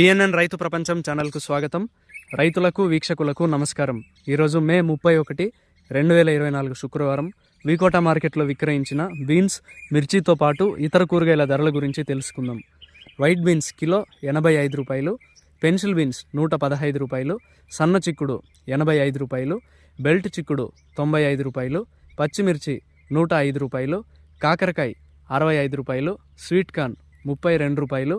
PNN రైతు ప్రపంచం ఛానల్కు స్వాగతం. రైతులకు వీక్షకులకు నమస్కారం. ఈరోజు మే ముప్పై ఒకటి రెండు వేల ఇరవై నాలుగు శుక్రవారం. వికోట మార్కెట్లో విక్రయించిన బీన్స్ మిర్చితో పాటు ఇతర కూరగాయల ధరల గురించి తెలుసుకుందాం. వైట్ బీన్స్ కిలో ఎనభై ఐదు రూపాయలు పెన్సిల్ బీన్స్ నూట పదహైదు రూపాయలు సన్న చిక్కుడు ఎనభై ఐదు రూపాయలు బెల్ట్ చిక్కుడు తొంభై ఐదు రూపాయలు పచ్చిమిర్చి నూట ఐదు రూపాయలు కాకరకాయ అరవై ఐదు రూపాయలు స్వీట్ కార్న్ ముప్పై రెండు రూపాయలు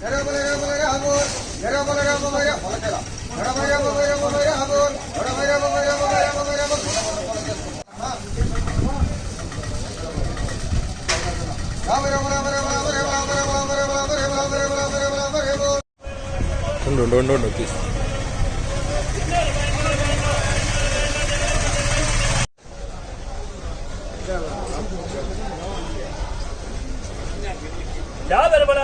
Dale, dale, dale. ఉండు ఉండు ఉండు ఉండు తీసి యాభై రూపాయలు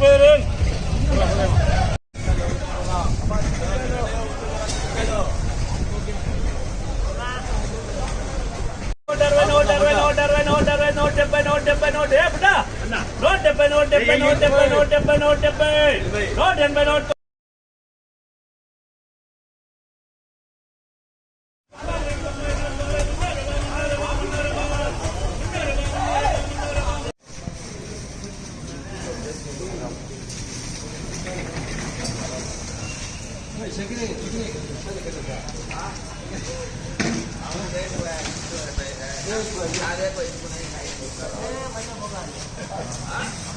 నూట డెబ్బై నూట డెబ్బై నూట డెబ్బై నూట డెబ్బై నూట డెబ్బై నూట డెబ్బై నూట డెబ్బై నూట ఎనభై నూట Ah, ada apa itu? Ah,